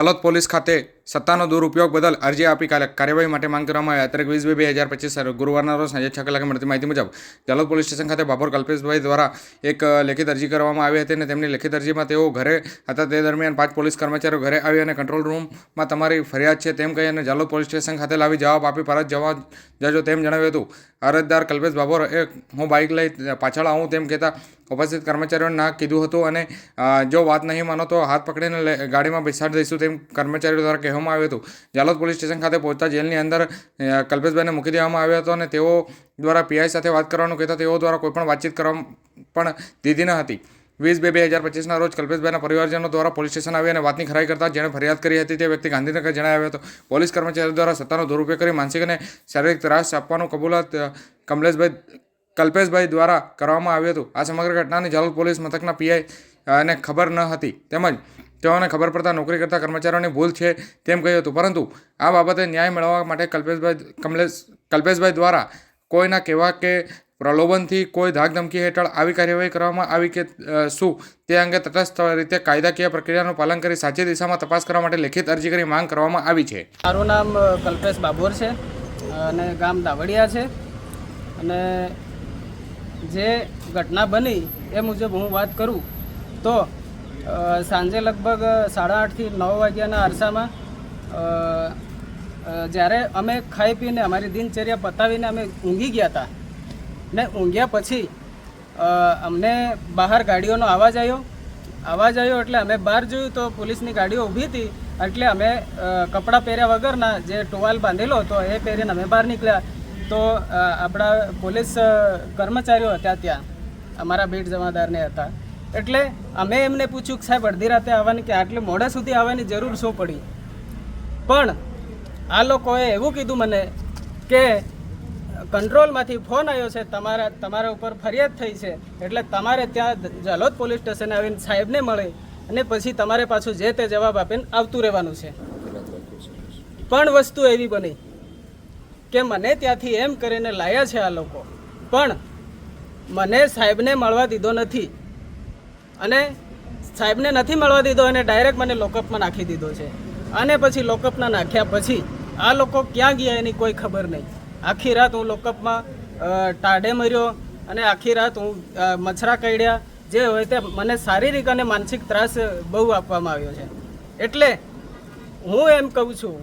હાલોદ police ખાતે સત્તાનો દુરુપયોગ બદલ અરજી આપી કાલે કાર્યવાહી માટે માંગ કરવામાં આવી. તારીખ વીસ બે બે હજાર પચીસ ગુરુવારના રોજ સાંજે છ કલાકે મળતી માહિતી મુજબ જાલોદ પોલીસ સ્ટેશન ખાતે બાપોર કલ્પેશભાઈ દ્વારા એક લેખિત અરજી કરવામાં આવી હતી અને તેમની લેખિત અરજીમાં તેઓ ઘરે હતા. તે દરમિયાન પાંચ પોલીસ કર્મચારીઓ ઘરે આવી અને કંટ્રોલ રૂમમાં તમારી ફરિયાદ છે તેમ કહી અને જાલોદ પોલીસ સ્ટેશન ખાતે લાવી જવાબ આપી પરત જવા જજો તેમ જણાવ્યું હતું. અરજદાર કલ્પેશ બાબોર એ, હું બાઇક લઈ પાછળ આવું તેમ કહેતા ઉપસ્થિત કર્મચારીઓને ના કીધું હતું અને જો વાત નહીં માનો તો હાથ પકડીને ગાડીમાં બેસાડી દઈશું તેમ કર્મચારીઓ દ્વારા કહેવામાં આવ્યું હતું. જાલોદ પોલીસ સ્ટેશન ખાતે પહોંચતા જેલની અંદર કલ્પેશભાઈને મૂકી દેવામાં આવ્યો હતો અને તેઓ દ્વારા પીઆઈ સાથે વાત કરવાનું કહેતા તેઓ દ્વારા કોઈ પણ વાતચીત કરવા પણ દીધી ન હતી. વીસ બે બે હજાર પચીસના રોજ કલ્પેશભાઈના પરિવારજનો દ્વારા પોલીસ સ્ટેશન આવી અને વાતની ખરાઈ કરતા જેણે ફરિયાદ કરી હતી તે વ્યક્તિ ગાંધીનગર જણાવ્યો હતો. પોલીસ કર્મચારીઓ દ્વારા સત્તાનો દુરુપયોગ કરી માનસિક અને શારીરિક ત્રાસ આપવાનું કબૂલાત કમલેશભાઈ, કલ્પેશભાઈ દ્વારા કરવામાં આવ્યું હતું. આ સમગ્ર ઘટનાની જાલોદ પોલીસ મથકના પીઆઈ અને ખબર ન હતી. તેમજ તેઓને ખબર પડતા નોકરી કરતા કર્મચારીઓની ભૂલ છે તેમ કહ્યું હતું. પરંતુ આ બાબતે ન્યાય મેળવવા માટે કલ્પેશભાઈ, કમલેશ, કલ્પેશભાઈ દ્વારા કોઈના કહેવા કે પ્રલોભનથી કોઈ ધાકધમકી હેઠળ આવી કાર્યવાહી કરવામાં આવી કે શું તે અંગે તટસ્થ રીતે કાયદાકીય પ્રક્રિયાનું પાલન કરી સાચી દિશામાં તપાસ કરવા માટે લેખિત અરજી કરી માંગ કરવામાં આવી છે. મારું નામ કલ્પેશ બાબોર છે અને ગામ દાવડિયા છે. અને જે ઘટના બની એ મુજબ હું વાત કરું તો સાંજે લગભગ સાડા આઠથી નવ વાગ્યાના અરસામાં જ્યારે અમે ખાઈ પીને અમારી દિનચર્યા પતાવીને અમે ઊંઘી ગયા હતા, ને ઊંઘ્યા પછી અમને બહાર ગાડીઓનો અવાજ આવ્યો. અવાજ આવ્યો એટલે અમે બહાર જોયું તો પોલીસની ગાડીઓ ઊભી હતી, એટલે અમે કપડાં પહેર્યા વગરના જે ટોવાલ બાંધેલો હતો એ પહેરીને અમે બહાર નીકળ્યા. તો આપણા પોલીસ કર્મચારીઓ હતા ત્યાં, અમારા બીટ જમાદારને હતા. એટલે અમે એમને પૂછ્યું કે સાહેબ, અડધી રાતે આવવાની કે આટલે મોડા સુધી આવવાની જરૂર શું પડી? પણ આ લોકોએ એવું કીધું મને કે કંટ્રોલમાંથી ફોન આવ્યો છે, તમારા તમારા ઉપર ફરિયાદ થઈ છે, એટલે તમારે ત્યાં જાલોદ પોલીસ સ્ટેશને આવીને સાહેબને મળે અને પછી તમારે પાછું જે તે જવાબ આપીને આવતું રહેવાનું છે. પણ વસ્તુ એવી બની કે મને ત્યાંથી એમ કરીને લાયા છે આ લોકો. પણ મને સાહેબને મળવા દીધો નથી. અને સાહેબને નથી મળવા દીધો અને ડાયરેક્ટ મને લોકઅપમાં નાખી દીધો છે. અને પછી લોકઅપના નાખ્યા પછી આ લોકો ક્યાં ગયા એની કોઈ ખબર નહીં. આખી રાત હું લોકઅપમાં ટાઢે મર્યો અને આખી રાત હું મચ્છરા કરડ્યા જે હોય તે મને શારીરિક અને માનસિક ત્રાસ બહુ આપવામાં આવ્યો છે. એટલે હું એમ કહું છું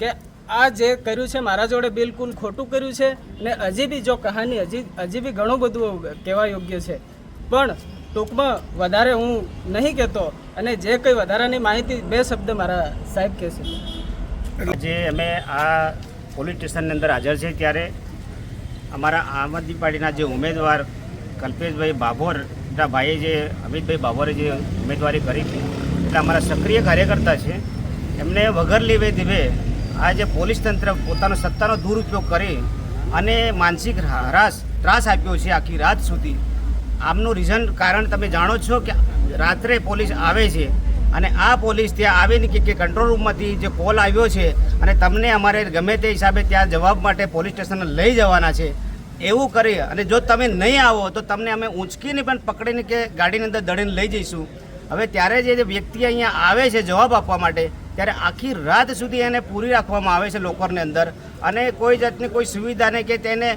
કે આ જે કર્યું છે મારા જોડે બિલકુલ ખોટું કર્યું છે ને હજી બી જો કહાની હજી હજી બી ઘણું બધું કહેવા યોગ્ય છે. પણ ટૂંકમાં વધારે હું નહીં કહેતો અને જે કંઈ વધારાની માહિતી, બે શબ્દ મારા સાહેબ કહેશે. જે અમે આ પોલીસ સ્ટેશનની અંદર હાજર છે ત્યારે અમારા આમ આદમી પાર્ટીના જે ઉમેદવાર કલ્પેશભાઈ બાભોરના ભાઈએ જે, અમિતભાઈ બાભોરે જે ઉમેદવારી કરી હતી એટલે અમારા સક્રિય કાર્યકર્તા છે, એમને વગર લીવે દીવે આ જે પોલીસ તંત્ર પોતાનો સત્તાનો દુરુપયોગ કરી અને માનસિક હરાસ ત્રાસ આપ્યો છે આખી રાત સુધી. આમનું રીઝન કારણ તમે જાણો છો કે રાત્રે પોલીસ આવે છે અને આ પોલીસ ત્યાં આવીને કે કે કંટ્રોલ રૂમમાંથી જે કોલ આવ્યો છે અને તમને અમારે ગમે તે હિસાબે ત્યાં જવાબ માટે પોલીસ સ્ટેશન લઈ જવાના છે, એવું કરી અને જો તમે નહીં આવો તો તમને અમે ઊંચકીને પણ પકડીને કે ગાડીની અંદર દડીને લઈ જઈશું. હવે ત્યારે જે જે વ્યક્તિ અહીંયા આવે છે જવાબ આપવા માટે, ત્યારે આખી રાત સુધી એને પૂરી રાખવામાં આવે છે લોકરની અંદર અને કોઈ જાતની કોઈ સુવિધાને કે તેને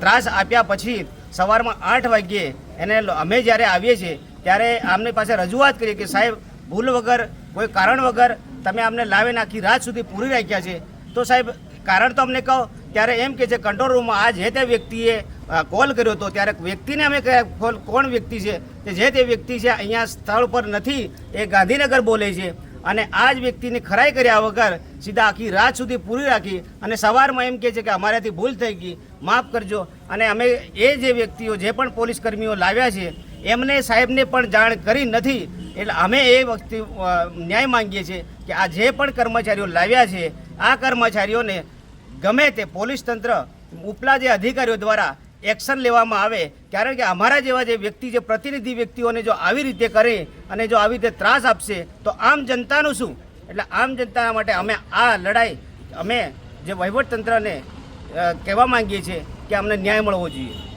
ત્રાસ આપ્યા પછી સવારમાં આઠ વાગ્યે એને અમે જ્યારે આવીએ છીએ, ત્યારે આમની પાસે રજૂઆત કરીએ કે સાહેબ, ભૂલ વગર, કોઈ કારણ વગર તમે અમને લાવીને આખી રાત સુધી પૂરી રાખ્યા છે. તો સાહેબ, કારણ તો અમને કહો, ત્યારે એમ કે છે, કંટ્રોલ રૂમમાં આ જે તે વ્યક્તિએ કોલ કર્યો હતો, ત્યારે વ્યક્તિને અમે કોણ વ્યક્તિ છે? કે જે તે વ્યક્તિ છે, અહીંયા સ્થળ પર નથી, એ ગાંધીનગર બોલે છે. અને આ જ વ્યક્તિની ખરાઈ કર્યા વગર સીધા આખી રાત સુધી પૂરી રાખી અને સવારમાં એમ કહે છે કે અમારાથી ભૂલ થઈ ગઈ, માફ કરજો. અને અમે એ જે વ્યક્તિઓ, જે પણ પોલીસ કર્મીઓ લાવ્યા છે, એમને સાહેબને પણ જાણ કરી નથી. એટલે અમે એ વખતે ન્યાય માંગીએ છીએ કે આ જે પણ કર્મચારીઓ લાવ્યા છે, આ કર્મચારીઓને ગમે તે પોલીસ તંત્ર, ઉપલા જે અધિકારીઓ દ્વારા એક્શન લેવામાં આવે કારણ કે અમારા જેવા જે વ્યક્તિ, જે પ્રતિનિધિ વ્યક્તિઓને જો આવી રીતે કરે અને જો આવી રીતે ત્રાસ આપશે, તો આમ જનતાનું શું? એટલે આમ જનતા માટે અમે આ લડાઈ, અમે જે વહીવટતંત્રને કહેવા માંગીએ છીએ કે અમને ન્યાય મળવો જોઈએ.